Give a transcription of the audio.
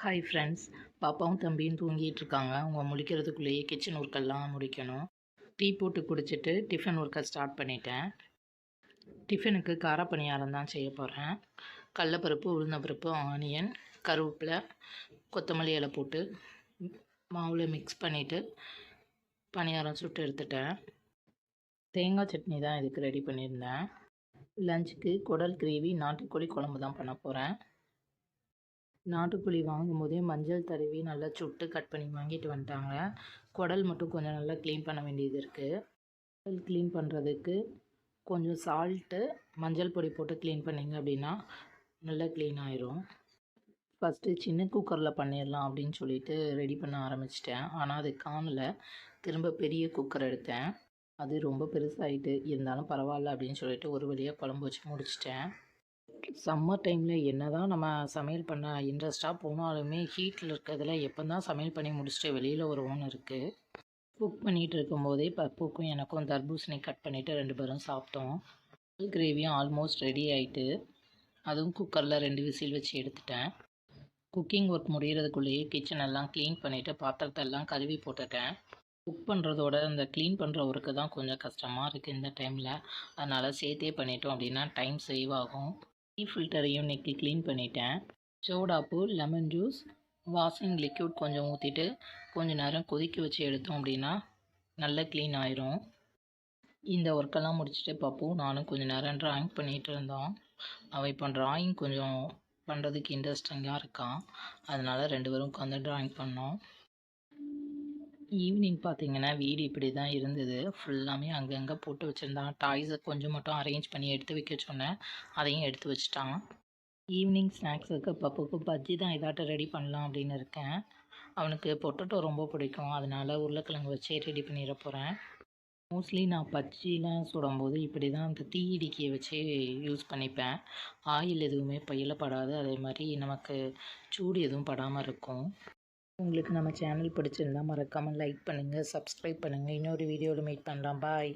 Hi friends பாப்பாவும் தம்பியும் தூங்கிட்டு இருக்காங்க அவங்க முழிக்கிறதுக்குள்ளேயே கிச்சன் ஒர்க்கெல்லாம் முடிக்கணும். டீ போட்டு குடிச்சிட்டு டிஃபன் ஒர்க்கை ஸ்டார்ட் பண்ணிட்டேன். டிஃபனுக்கு கார பணியாரம் தான் செய்ய போகிறேன் கடலப்பருப்பு உளுந்தப்பருப்பு ஆனியன் கருவேப்பிலை கொத்தமல்லி இலை போட்டு மாவில் மிக்ஸ் பண்ணிவிட்டு பணியாரம் சுட்டு எடுத்துட்டேன். தேங்காய் சட்னி தான் இதுக்கு ரெடி பண்ணியிருந்தேன். லஞ்சுக்கு குடல் கிரேவி நாட்டுக்கோழி குழம்பு தான் பண்ண போகிறேன் நாட்டுக்கோழி வாங்கும்போதே மஞ்சள் தடவி நல்லா சுட்டு கட் பண்ணி வாங்கிட்டு வந்துட்டாங்க. குடல் மட்டும் கொஞ்சம் நல்லா க்ளீன் பண்ண வேண்டியது இருக்குது குடல் க்ளீன் பண்ணுறதுக்கு கொஞ்சம் சால்ட்டு மஞ்சள் பொடி போட்டு க்ளீன் பண்ணிங்க அப்படின்னா நல்லா க்ளீன் ஆயிரும். ஃபஸ்ட்டு சின்ன குக்கரில் பண்ணிடலாம் அப்படின்னு சொல்லிட்டு ரெடி பண்ண ஆரம்பிச்சிட்டேன். ஆனால் அது காணல. திரும்ப பெரிய குக்கர் எடுத்தேன். அது ரொம்ப பெருசாகிட்டு இருந்தாலும் பரவாயில்ல அப்படின்னு சொல்லிட்டு ஒரு வழியாக குழம்பு வச்சு முடிச்சிட்டேன். சம்மர் டைமில் என்ன தான் நம்ம சமையல் பண்ண இன்ட்ரெஸ்ட்டாக போனாலுமே ஹீட்டில் இருக்கிறதுல எப்போ தான் சமையல் பண்ணி முடிச்சுட்டு வெளியில் வருவோன்னு இருக்குது குக் பண்ணிகிட்டு இருக்கும்போதே பப்புக்கும் எனக்கும் தர்பூசணி கட் பண்ணிவிட்டு ரெண்டு பேரும் சாப்பிட்டோம். கிரேவியும் ஆல்மோஸ்ட் ரெடி ஆகிட்டு அதுவும் குக்கரில் ரெண்டு விசில் வச்சு எடுத்துட்டேன். குக்கிங் ஒர்க் முடிகிறதுக்குள்ளேயே கிச்சன் எல்லாம் க்ளீன் பண்ணிவிட்டு பாத்திரத்தெல்லாம் கழுவி போட்டுட்டேன் குக் பண்ணுறதோட இந்த க்ளீன் பண்ணுற ஒர்க்கு தான் கொஞ்சம் கஷ்டமாக இருக்குது இந்த டைமில் அதனால் சேர்த்தே பண்ணிட்டோம் அப்படின்னா டைம் சேவ் ஆகும். டீ ஃபில்டரையும் இன்றைக்கி க்ளீன் பண்ணிட்டேன். சோடாப்பு லெமன் ஜூஸ் வாஷிங் லிக்யூட் கொஞ்சம் ஊற்றிட்டு கொஞ்சம் நேரம் கொதிக்க வச்சு எடுத்தோம் அப்படின்னா நல்லா க்ளீன் ஆயிரும். இந்த ஒர்க்கெல்லாம் முடிச்சுட்டு பார்ப்போம் நானும் கொஞ்சம் நேரம் ட்ராயிங் பண்ணிகிட்டு இருந்தோம். அவன் இப்போ ட்ராயிங் கொஞ்சம் பண்ணுறதுக்கு இன்ட்ரெஸ்டிங்காக இருக்கான் அதனால் ரெண்டு பேரும் உட்காந்து ட்ராயிங் பண்ணோம். ஈவினிங் பார்த்தீங்கன்னா வீடு இப்படி தான் இருந்தது. ஃபுல்லாமே அங்கங்கே போட்டு வச்சுருந்தான். டாய்ஸை கொஞ்சம் மட்டும் அரேஞ்ச் பண்ணி எடுத்து வைக்க சொன்னேன். அதையும் எடுத்து வச்சுட்டான். ஈவினிங் ஸ்நாக்ஸுக்கு பப்புக்கு பஜ்ஜி தான் இதாட்ட ரெடி பண்ணலாம் அப்படின்னு இருக்கேன். அவனுக்கு பொட்டட்டோ ரொம்ப பிடிக்கும். அதனால் உருளைக்கிழங்கு வச்சே ரெடி பண்ணிட போகிறேன் மோஸ்ட்லி நான் பஜ்ஜிலாம் சுடும்போது இப்படி தான் அந்த தீ இடிக்கியை வச்சு யூஸ் பண்ணிப்பேன். ஆயில் எதுவுமே பையில் படாது. அதே மாதிரி நமக்கு சூடு எதுவும் படாமல் இருக்கும். உங்களுக்கு நம்ம சேனல் பிடிச்சிருந்தா மறக்காமல் லைக் பண்ணுங்கள் சப்ஸ்கிரைப் பண்ணுங்கள் இன்னொரு வீடியோவில் மீட் பண்ணலாம். பாய்